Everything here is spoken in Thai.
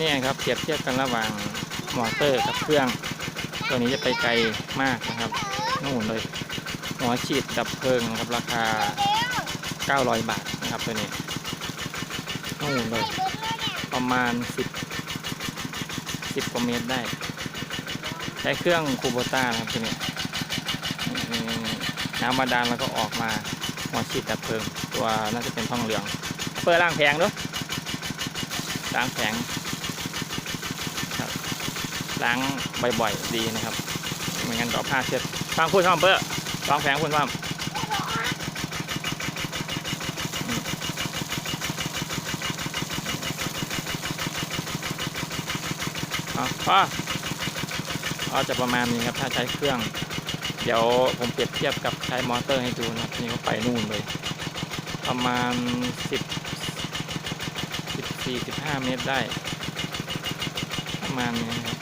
นี่ยครับเปรียบเทียบกันระหว่างมอเตอร์กับเครื่อง ตัวนี้จะไปไกลมากนะครับนู่นเลยหัวฉีดดับเพลิงครับราคา 900 บาทนะครับตัวนี้นู่นเลยประมาณ 10 10กว่าเมตรได้ ใช้เครื่องคูโบต้านะครับตัวนี้น้ำบาดาลแล้วก็ออกมาหัวฉีดดับเพลิง ตัวน่าจะเป็นทองเหลือง เปิดล่างแผงด้วยล้างแผง ล้างบ่อยๆดีนะครับไม่งั้นก็เอผ้าเช็ดฟังพูดพ่อมเปิ้ลล้างแผงพูดพ่อมอืมเอาพ่อเอาจะประมาณนี้ครับถ้าใช้เครื่อง เดี๋ยวผมเปรียบเทียบกับใช้มอเตอร์ให้ดูนะครับนี่ก็ไปนู่นเลย ประมาณสิบสิบสี่สิบห้าเมตรได้ ประมาณนี้ครับ